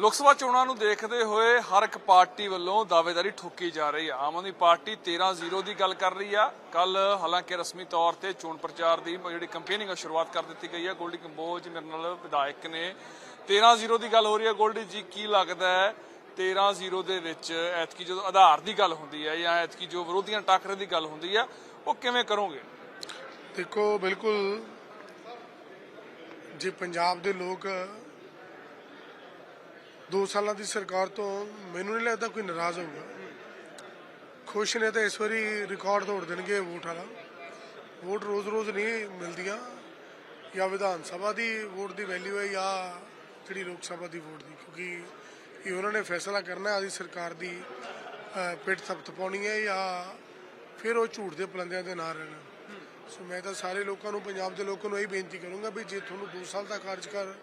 ਲੋਕ ਸਭਾ ਚੋਣਾਂ ਨੂੰ ਦੇਖਦੇ ਹੋਏ ਹਰ ਇੱਕ ਪਾਰਟੀ ਵੱਲੋਂ ਦਾਅਵੇਦਾਰੀ ਠੋਕੀ ਜਾ ਰਹੀ ਆ। ਆਮ ਆਦਮੀ ਪਾਰਟੀ 13-0 ਦੀ ਗੱਲ ਕਰ ਰਹੀ ਆ। ਕੱਲ ਹਾਲਾਂਕਿ ਰਸਮੀ ਤੌਰ ਤੇ ਚੋਣ ਪ੍ਰਚਾਰ ਦੀ ਜਿਹੜੀ ਕੰਪੇਨਿੰਗ ਆ, ਸ਼ੁਰੂਆਤ ਕਰ ਦਿੱਤੀ ਗਈ ਹੈ ਗੋਲਡੀ ਕੰਬੋਜ ਮੇਰੇ ਨਾਲ ਵਿਧਾਇਕ ਨੇ। 13-0 ਦੀ ਗੱਲ ਹੋ ਰਹੀ ਹੈ ਗੋਲਡੀ ਜੀ, ਕੀ ਲੱਗਦਾ ਹੈ? 13-0 ਦੇ ਵਿੱਚ ਐਤਕੀ ਜਦੋਂ ਆਧਾਰ ਦੀ ਗੱਲ ਹੁੰਦੀ ਹੈ ਜਾਂ ਐਤਕੀ ਜੋ ਵਿਰੋਧੀਆਂ ਟੱਕਰੇ ਦੀ ਗੱਲ ਹੁੰਦੀ ਹੈ ਉਹ ਕਿਵੇਂ ਕਰੋਗੇ? ਦੇਖੋ, ਬਿਲਕੁਲ ਜੇ ਪੰਜਾਬ ਦੇ ਲੋਕ 2 ਸਾਲਾਂ ਦੀ ਸਰਕਾਰ ਤੋਂ ਮੈਨੂੰ ਨਹੀਂ ਲੱਗਦਾ ਕੋਈ ਨਾਰਾਜ਼ ਹੋਊਗਾ। ਖੁਸ਼ ਨੇ ਤਾਂ ਇਸ ਵਾਰੀ ਰਿਕਾਰਡ ਤੋੜ ਦੇਣਗੇ ਵੋਟ ਵਾਲਾ। ਵੋਟ ਰੋਜ਼-ਰੋਜ਼ ਨਹੀਂ ਮਿਲਦੀਆਂ। ਜਾਂ ਵਿਧਾਨ ਸਭਾ ਦੀ ਵੋਟ ਦੀ ਵੈਲਿਊ ਹੈ ਜਾਂ ਜਿਹੜੀ ਲੋਕ ਸਭਾ ਦੀ ਵੋਟ ਦੀ, ਕਿਉਂਕਿ ਇਹ ਉਹਨਾਂ ਨੇ ਫੈਸਲਾ ਕਰਨਾ ਹੈ, ਆਦੀ ਸਰਕਾਰ ਦੀ ਪਿੱਠ ਥਪਥ ਪਾਉਣੀ ਹੈ ਜਾਂ ਫਿਰ ਉਹ ਝੂਠ ਦੇ ਪਲੰਦਿਆਂ ਦੇ ਨਾਲ ਰਹਿਣਾ। ਸੋ ਮੈਂ ਤਾਂ ਸਾਰੇ ਲੋਕਾਂ ਨੂੰ, ਪੰਜਾਬ ਦੇ ਲੋਕਾਂ ਨੂੰ ਇਹ ਬੇਨਤੀ ਕਰੂੰਗਾ ਵੀ ਜੇ ਤੁਹਾਨੂੰ 2 ਸਾਲ ਦਾ ਕਾਰਜਕਾਲ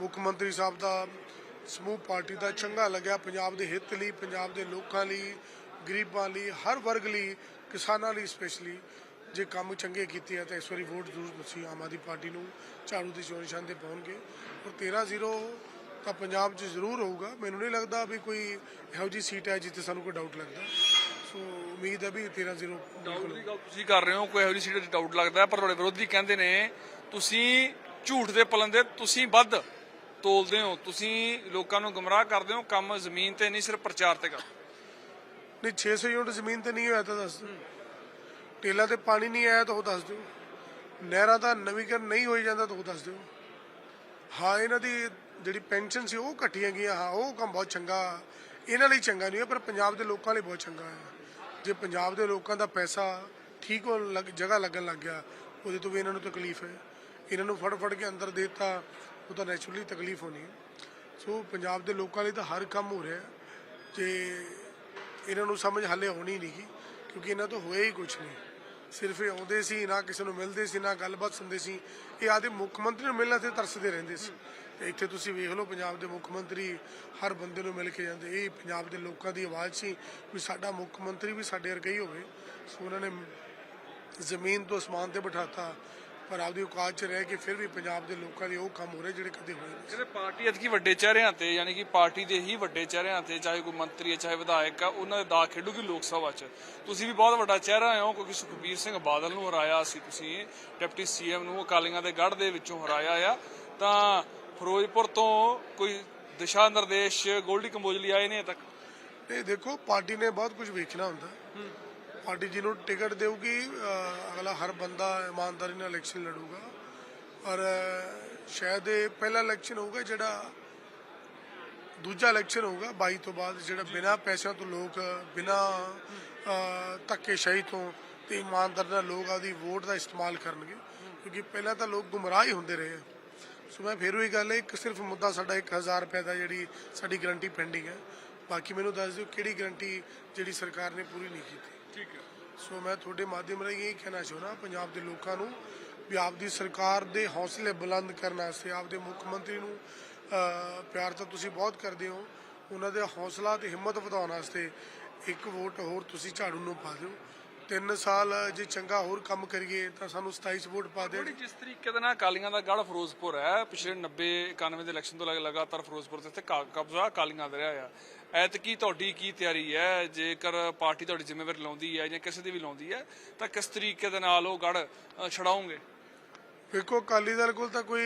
ਮੁੱਖ ਮੰਤਰੀ ਸਾਹਿਬ ਦਾ ਸਮੂਹ ਪਾਰਟੀ ਦਾ ਚੰਗਾ ਲੱਗਿਆ ਪੰਜਾਬ ਦੇ ਹਿੱਤ ਲਈ, ਪੰਜਾਬ ਦੇ ਲੋਕਾਂ ਲਈ, ਗਰੀਬਾਂ ਲਈ, ਹਰ ਵਰਗ ਲਈ, ਕਿਸਾਨਾਂ ਲਈ ਸਪੈਸ਼ਲੀ ਜੇ ਕੰਮ ਚੰਗੇ ਕੀਤੇ ਆ ਤਾਂ ਇਸ ਵਾਰੀ ਵੋਟ ਜ਼ਰੂਰ ਤੁਸੀਂ ਆਮ ਆਦਮੀ ਪਾਰਟੀ ਨੂੰ ਝਾੜੂ ਦੀ ਚੋਣ ਨਿਸ਼ਾਨ ਤੇ ਪਾਉਣਗੇ। ਔਰ 13-0 ਤਾਂ ਪੰਜਾਬ 'ਚ ਜ਼ਰੂਰ ਹੋਊਗਾ। ਮੈਨੂੰ ਨਹੀਂ ਲੱਗਦਾ ਵੀ ਕੋਈ ਇਹੋ ਜੀ ਸੀਟ ਹੈ ਜਿੱਥੇ ਸਾਨੂੰ ਕੋਈ ਡਾਊਟ ਲੱਗਦਾ। ਸੋ ਉਮੀਦ ਹੈ ਵੀ 13-0 ਡਾਊਟ ਦੀ ਗੱਲ ਤੁਸੀਂ ਕਰ ਰਹੇ ਹੋ, ਕੋਈ ਇਹੋ ਜਿਹੀ ਸੀਟ 'ਚ ਡਾਊਟ ਲੱਗਦਾ, ਪਰ ਤੁਹਾਡੇ ਵਿਰੋਧੀ ਕਹਿੰਦੇ ਨੇ, ਤੁਸੀਂ ਝੂਠ ਦੇ ਪਲੰਦੇ, ਤੁਸੀਂ ਵੱਧ। ਤੋਲਦੇ ਹੋ, ਤੁਸੀਂ ਲੋਕਾਂ ਨੂੰ ਗੁੰਮਰਾਹ ਕਰਦੇ ਹੋ, ਕੰਮ ਜ਼ਮੀਨ ਤੇ ਨਹੀਂ, ਸਿਰਫ ਪ੍ਰਚਾਰ ਤੇ ਕਰ ਨਹੀਂ 600 ਯੂਨਿਟ ਜ਼ਮੀਨ ਤੇ ਨਹੀਂ ਹੋਇਆ ਤਾਂ ਦੱਸ ਦਿਓ। ਟੇਲਾ ਤੇ ਪਾਣੀ ਨਹੀਂ ਆਇਆ ਤਾਂ ਉਹ ਦੱਸ ਦਿਓ। ਨਹਿਰਾਂ ਦਾ ਨਵੀਕਰਨ ਨਹੀਂ ਹੋਈ ਜਾਂਦਾ ਤਾਂ ਉਹ ਦੱਸ ਦਿਓ। ਹਾਂ, ਇਹਨਾਂ ਦੀ ਜਿਹੜੀ ਪੈਨਸ਼ਨ ਸੀ ਉਹ ਘਟੀਆਂ ਗਈਆਂ। ਹਾਂ, ਉਹ ਕੰਮ ਬਹੁਤ ਚੰਗਾ। ਇਹਨਾਂ ਲਈ ਚੰਗਾ ਨਹੀਂ ਹੈ ਪਰ ਪੰਜਾਬ ਦੇ ਲੋਕਾਂ ਲਈ ਬਹੁਤ ਚੰਗਾ ਹੈ। ਜੇ ਪੰਜਾਬ ਦੇ ਲੋਕਾਂ ਦਾ ਪੈਸਾ ਠੀਕ ਹੋ ਲੱਗ, ਜਗ੍ਹਾ ਲੱਗਣ ਲੱਗ ਗਿਆ, ਉਹਦੇ ਤੋਂ ਵੀ ਇਹਨਾਂ ਨੂੰ ਤਕਲੀਫ ਹੈ। ਇਹਨਾਂ ਨੂੰ ਫੜ ਫੜ ਕੇ ਅੰਦਰ ਦੇ ਦਿੱਤਾ। ਉਹ ਤਾਂ ਨੈਚੁਰਲੀ ਤਕਲੀਫ ਹੋਣੀ ਹੈ। ਸੋ ਪੰਜਾਬ ਦੇ ਲੋਕਾਂ ਲਈ ਤਾਂ ਹਰ ਕੰਮ ਹੋ ਰਿਹਾ ਹੈ। ਇਹਨਾਂ ਨੂੰ ਸਮਝ ਹਾਲੇ ਆਉਣੀ ਨਹੀਂ ਗੀ, ਕਿਉਂਕਿ ਇਹਨਾਂ ਤੋਂ ਹੋਇਆ ਹੀ ਕੁਝ ਨਹੀਂ। ਸਿਰਫ ਇਹ ਆਉਂਦੇ ਸੀ, ਨਾ ਕਿਸੇ ਨੂੰ ਮਿਲਦੇ ਸੀ, ਨਾ ਗੱਲਬਾਤ ਸੁਣਦੇ ਸੀ। ਇਹ ਆਦੇ ਮੁੱਖ ਮੰਤਰੀ ਨੂੰ ਮਿਲਣਾ ਤੇ ਤਰਸਦੇ ਰਹਿੰਦੇ ਸੀ। ਤੇ ਇੱਥੇ ਤੁਸੀਂ ਵੇਖ ਲਓ, ਪੰਜਾਬ ਦੇ ਮੁੱਖ ਮੰਤਰੀ ਹਰ ਬੰਦੇ ਨੂੰ ਮਿਲ ਕੇ ਜਾਂਦੇ। ਇਹ ਪੰਜਾਬ ਦੇ ਲੋਕਾਂ ਦੀ ਆਵਾਜ਼ ਸੀ ਵੀ ਸਾਡਾ ਮੁੱਖ ਮੰਤਰੀ ਵੀ ਸਾਡੇ ਵਰਗਾ ਹੀ ਹੋਵੇ। ਸੋ ਉਹਨਾਂ ਨੇ ਜ਼ਮੀਨ ਤੋਂ ਅਸਮਾਨ ਤੇ ਬਿਠਾਤਾ। ਪਰ ਆਪਦੀ ਔਕਾਤ 'ਚ ਰਹਿ ਕੇ ਫਿਰ ਵੀ ਪੰਜਾਬ ਦੇ ਲੋਕਾਂ ਲਈ ਉਹ ਕੰਮ ਹੋ ਰਹੇ ਜਿਹੜੇ ਕਦੇ ਹੋਏ ਨਹੀਂ ਜਿਹੜੇ ਪਾਰਟੀ ਐਤਕੀ ਵੱਡੇ ਚਿਹਰਿਆਂ ਤੇ ਯਾਨੀ ਕਿ ਪਾਰਟੀ ਦੇ ਹੀ ਵੱਡੇ ਚਿਹਰਿਆਂ ਤੇ ਚਾਹੇ ਕੋਈ ਮੰਤਰੀ ਹੈ ਚਾਹੇ ਵਿਧਾਇਕ ਆ ਉਹਨਾਂ ਦੇ ਦਾ ਖੇਡੂਗੀ ਲੋਕ ਸਭਾ 'ਚ। ਤੁਸੀਂ ਵੀ ਬਹੁਤ ਵੱਡਾ ਚਿਹਰਾ ਹੋ ਕਿਉਂਕਿ ਸੁਖਬੀਰ ਸਿੰਘ ਬਾਦਲ ਨੂੰ ਹਰਾਇਆ ਸੀ ਤੁਸੀਂ ਡਿਪਟੀ ਸੀਐਮ ਨੂੰ ਅਕਾਲੀਆਂ ਦੇ ਗੜ੍ਹ ਦੇ ਵਿੱਚੋਂ ਹਰਾਇਆ ਆ। ਤਾਂ ਫਿਰੋਜ਼ਪੁਰ ਤੋਂ ਕੋਈ ਦਿਸ਼ਾ ਨਿਰਦੇਸ਼ ਗੋਲਡੀ ਕੰਬੋਜ ਲਈ ਆਏ ਨੇ ਤੱਕ? ਇਹ ਦੇਖੋ ਪਾਰਟੀ ਨੇ ਬਹੁਤ ਕੁਝ ਵੇਖਣਾ ਹੁੰਦਾ। ਪਾਰਟੀ ਜਿਹਨੂੰ ਟਿਕਟ ਦੇਊਗੀ ਅਗਲਾ ਹਰ ਬੰਦਾ ਇਮਾਨਦਾਰੀ ਨਾਲ ਇਲੈਕਸ਼ਨ ਲੜੂਗਾ। ਔਰ ਸ਼ਾਇਦ ਇਹ ਪਹਿਲਾ ਇਲੈਕਸ਼ਨ ਹੋਊਗਾ ਜਿਹੜਾ ਦੂਜਾ ਇਲੈਕਸ਼ਨ ਹੋਊਗਾ 22 ਤੋਂ ਬਾਅਦ ਜਿਹੜਾ ਬਿਨਾਂ ਪੈਸਿਆਂ ਤੋਂ ਲੋਕ ਬਿਨਾਂ ਧੱਕੇਸ਼ਾਹੀ ਤੋਂ ਤੇ ਇਮਾਨਦਾਰੀ ਨਾਲ ਲੋਕ ਆਦੀ ਵੋਟ ਦਾ ਇਸਤੇਮਾਲ ਕਰਨਗੇ। ਕਿਉਂਕਿ ਪਹਿਲਾਂ ਤਾਂ ਲੋਕ ਗੁੰਮਰਾਹ ਹੀ ਹੁੰਦੇ ਰਹੇ। ਸੋ ਮੈਂ ਫਿਰ ਉਹੀ ਗੱਲ ਹੈ ਇੱਕ ਸਿਰਫ ਮੁੱਦਾ ਸਾਡਾ 1000 ਰੁਪਏ ਦਾ ਜਿਹੜੀ ਸਾਡੀ ਗਰੰਟੀ ਪੈਂਡਿੰਗ ਹੈ। ਬਾਕੀ ਮੈਨੂੰ ਦੱਸ ਦਿਓ ਕਿਹੜੀ ਗਰੰਟੀ ਜਿਹੜੀ ਸਰਕਾਰ ਨੇ ਪੂਰੀ ਨਹੀਂ ਕੀਤੀ। ਠੀਕ ਹੈ। ਸੋ ਮੈਂ ਤੁਹਾਡੇ ਮਾਧਿਅਮ ਰਾਹੀਂ ਇਹ ਕਹਿਣਾ ਚਾਹੁੰਦਾ ਪੰਜਾਬ ਦੇ ਲੋਕਾਂ ਨੂੰ ਵੀ ਆਪ ਦੀ ਸਰਕਾਰ ਦੇ ਹੌਸਲੇ ਬੁਲੰਦ ਕਰਨ ਵਾਸਤੇ ਆਪ ਦੇ ਮੁੱਖ ਮੰਤਰੀ ਨੂੰ ਪਿਆਰ ਤਾਂ ਤੁਸੀਂ ਬਹੁਤ ਕਰਦੇ ਹੋ ਉਹਨਾਂ ਦੇ ਹੌਸਲਾ ਤੇ ਹਿੰਮਤ ਵਧਾਉਣ ਵਾਸਤੇ ਇੱਕ ਵੋਟ ਹੋਰ ਤੁਸੀਂ ਝਾੜੂ ਨੂੰ ਪਾ ਦਿਓ। ਤਿੰਨ ਸਾਲ ਜੇ ਚੰਗਾ ਹੋਰ ਕੰਮ ਕਰੀਏ ਤਾਂ ਸਾਨੂੰ 27 ਵੋਟ ਪਾ ਥੋੜੀ ਜਿਸ ਤਰੀਕੇ ਦੇ ਨਾਲ ਅਕਾਲੀਆਂ ਦਾ ਗੜ ਫਿਰੋਜ਼ਪੁਰ ਹੈ ਪਿਛਲੇ 90 91 ਦੇ ਇਲੈਕਸ਼ਨ ਤੋਂ ਲਗ- ਲਗਾਤਾਰ ਫਿਰੋਜ਼ਪੁਰ ਦੇ ਕਾ- ਕਬਜ਼ਾ ਅਕਾਲੀਆਂ ਦਾ ਰਿਹਾ ਆ। ਐਤਕੀ ਤੁਹਾਡੀ ਕੀ ਤਿਆਰੀ ਹੈ? ਜੇਕਰ ਪਾਰਟੀ ਤੁਹਾਡੀ ਜ਼ਿੰਮੇਵਾਰੀ ਲਾਉਂਦੀ ਹੈ ਜਾਂ ਕਿਸੇ ਦੀ ਵੀ ਲਾਉਂਦੀ ਹੈ ਤਾਂ ਕਿਸ ਤਰੀਕੇ ਦੇ ਨਾਲ ਉਹ ਗੜ ਛਡਾਉਂਗੇ? ਵੇਖੋ ਅਕਾਲੀ ਦਲ ਕੋਲ ਤਾਂ ਕੋਈ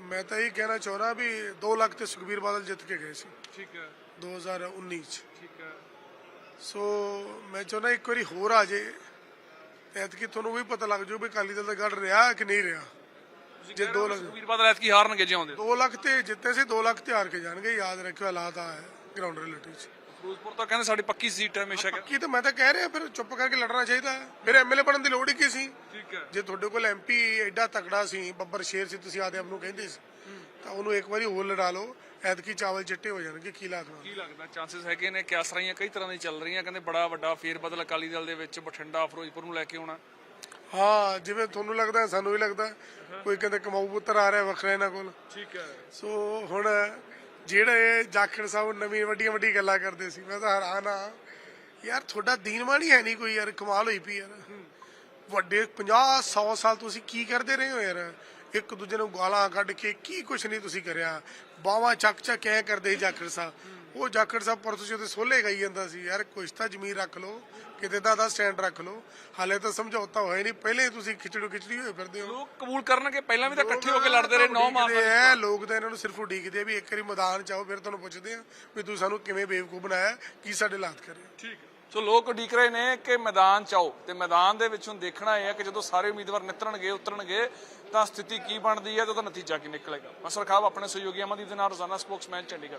ਮੈਂ ਤਾਂ ਇਹ ਕਹਿਣਾ ਚਾਹੁੰਦਾ ਵੀ 2 ਲੱਖ ਤੇ ਸੁਖਬੀਰ ਬਾਦਲ ਜਿੱਤ ਕੇ ਗਏ ਸੀ। ਠੀਕ ਹੈ। 2019 ਚ। ਠੀਕ ਹੈ। ਸੋ ਮੈਂ ਚਾਹੁੰਦਾ ਇੱਕ ਵਾਰੀ ਹੋਰ ਆ ਜੇ। ਤੇ ਐਤਕੀ ਤੁਹਾਨੂੰ ਵੀ ਪਤਾ ਲੱਗ ਜਾਊ ਵੀ ਅਕਾਲੀ ਦਲ ਦਾ ਗੜ ਰਿਹਾ ਕਿ ਨਹੀਂ ਰਿਹਾ। ਜੇ 2 ਲੱਖ ਸੁਖਬੀਰ ਬਾਦਲ ਐਤਕੀ ਹਾਰਨਗੇ ਜੇ ਆਉਂਦੇ 2 ਲੱਖ ਤੇ ਜਿੱਤੇ ਸੀ 2 ਲੱਖ ਤੇ ਹਾਰ ਕੇ ਜਾਣਗੇ ਯਾਦ ਰੱਖਿਓ ਹਾਲਾਤ ਆ ਗਰਾਊਂਡ ਰਿਐਲਿਟੀ ਚ। ਫਿਰੋਜ਼ਪੁਰ ਤਾਂ ਕਹਿੰਦੇ ਸਾਡੀ ਪੱਕੀ ਸੀਟ ਹੈ ਹਮੇਸ਼ਾ ਕੀ ਤਾਂ ਮੈਂ ਤਾਂ ਕਹਿ ਰਿਹਾ ਫਿਰ ਚੁੱਪ ਕਰਕੇ ਲੜਨਾ ਚਾਹੀਦਾ ਹੈ। ਫਿਰ ਐਮਐਲਏ ਬਣਨ ਦੀ ਲੋੜ ਹੀ ਕੀ ਸੀ? ਠੀਕ ਹੈ। ਜੇ ਤੁਹਾਡੇ ਕੋਲ ਐਮਪੀ ਐਡਾ ਤਕੜਾ ਸੀ ਬੱਬਰ ਸ਼ੇਰ ਸੀ ਤੁਸੀਂ ਆਦੇ ਆਪ ਨੂੰ ਕਹਿੰਦੇ ਸੀ। ਤਾਂ ਉਹਨੂੰ ਇੱਕ ਵਾਰੀ ਹੋਰ ਲੜਾ ਲਓ ਐਤਕੀ ਚਾਵਲ ਚਿੱਟੇ ਹੋ ਜਾਣਗੇ ਕੀ ਲੱਗਦਾ ਕੀ ਲੱਗਦਾ? ਚਾਂਸਸ ਹੈਗੇ ਨੇ ਕਿ ਆਸਰਾਈਆਂ ਕਈ ਤਰ੍ਹਾਂ ਦੀ ਚੱਲ ਰਹੀਆਂ ਕਹਿੰਦੇ ਬੜਾ ਵੱਡਾ ਫੇਰ ਬਦਲ ਅਕਾਲੀ ਦਲ ਦੇ ਵਿੱਚ ਬਠਿੰਡਾ ਫਿਰੋਜ਼ਪੁਰ ਨੂੰ ਲੈ ਕੇ ਆਉਣਾ। ਹਾਂ ਜਿਵੇਂ ਤੁਹਾਨੂੰ ਲੱਗਦਾ ਸਾਨੂੰ ਵੀ ਲੱਗਦਾ। ਕੋਈ ਕਹਿੰਦੇ ਕਮਾਊ ਪੁੱਤਰ ਆ ਰਿਹਾ ਵੱਖਰਾ ਇਹਨਾਂ ਕੋਲ। ਠੀਕ ਹੈ। ਸੋ ਹੁਣ ਜਿਹੜੇ ਜਾਖੜ ਸਾਹਿਬ ਨਵੀਂ ਵੱਡੀਆਂ ਵੱਡੀ ਗੱਲਾਂ ਕਰਦੇ ਸੀ, ਮੈਂ ਤਾਂ ਹੈਰਾਨ ਆ ਯਾਰ, ਤੁਹਾਡਾ ਦੀਨਮਾਨ ਹੀ ਹੈ ਨਹੀਂ ਕੋਈ, ਯਾਰ, ਕਮਾਲ ਹੋਈ ਪਈ ਯਾਰ। ਵੱਡੇ 50 100 ਸਾਲ ਤੁਸੀਂ ਕੀ ਕਰਦੇ ਰਹੇ ਹੋ ਯਾਰ? ਇੱਕ ਦੂਜੇ ਨੂੰ ਗਾਲਾਂ ਕੱਢ ਕੇ ਕੀ ਕੁਛ ਨਹੀਂ ਤੁਸੀਂ ਕਰਿਆ। ਬਾਵਾ ਚੱਕ ਚੱਕ ਐ ਕਰਦੇ ਸੀ ਜਾਖੜ ਸਾਹਿਬ। ਉਹ ਜਾਖੜ ਸਾਹਿਬ ਪਰਸੋਂ ਉਹਦੇ ਸੋਲੇ ਗਈ ਜਾਂਦਾ ਸੀ ਯਾਰ ਕੁਛ ਤਾਂ ਜ਼ਮੀਰ ਰੱਖ ਲਓ ਕਿਤੇ ਦਾ ਦਾ ਸਟੈਂਡ ਰੱਖ ਲਓ ਹਾਲੇ ਤਾਂ ਸਮਝੌਤਾ ਹੋਇਆ ਨਹੀਂ ਪਹਿਲੇ ਹੀ ਤੁਸੀਂ ਖਿਚੜੋ ਖਿਚੜੀ ਹੋਏ ਫਿਰਦੇ ਹੋ। ਲੋਕ ਕਬੂਲ ਕਰਨਗੇ ਪਹਿਲਾਂ ਵੀ ਤਾਂ ਇਕੱਠੇ ਹੋ ਕੇ ਲੜਦੇ ਰਹੇ ਨੌ ਉਡੀਕਦੇ ਆ ਲੋਕ ਤਾਂ ਇਹਨਾਂ ਨੂੰ ਸਿਰਫ ਉਡੀਕਦੇ ਆ ਵੀ ਇੱਕ ਵਾਰੀ ਮੈਦਾਨ ਚ ਆਓ ਫਿਰ ਤੁਹਾਨੂੰ ਪੁੱਛਦੇ ਆ ਵੀ ਤੁਸੀਂ ਸਾਨੂੰ ਕਿਵੇਂ ਬੇਵਕੂਫ ਬਣਾਇਆ ਕੀ ਸਾਡੇ ਹਾਲਾਤ ਕਰੇ ਠੀਕ ਸੋ ਲੋਕ ਉਡੀਕ ਰਹੇ ਨੇ ਕਿ ਮੈਦਾਨ ਚ ਆਓ ਤੇ ਮੈਦਾਨ ਦੇ ਵਿੱਚ ਹੁਣ ਦੇਖਣਾ ਇਹ ਹੈ ਕਿ ਜਦੋਂ ਸਾਰੇ ਉਮੀਦਵਾਰ ਨਿਤਰਨਗੇ ਉਤਰਨਗੇ ਤਾਂ ਸਥਿਤੀ ਕੀ ਬਣਦੀ ਹੈ ਤੇ ਉਹਦਾ ਨਤੀਜਾ ਕੀ ਨਿਕਲੇਗਾ। ਅਸਰ ਖਾਬ ਆਪਣੇ ਸਹਿਯੋਗੀ ਅਮਨਦੀਪ ਦੇ ਨਾਲ ਰੋਜ਼ਾਨਾ ਸਪੋਕਸਮੈਨ ਚੰਡੀਗੜ੍ਹ।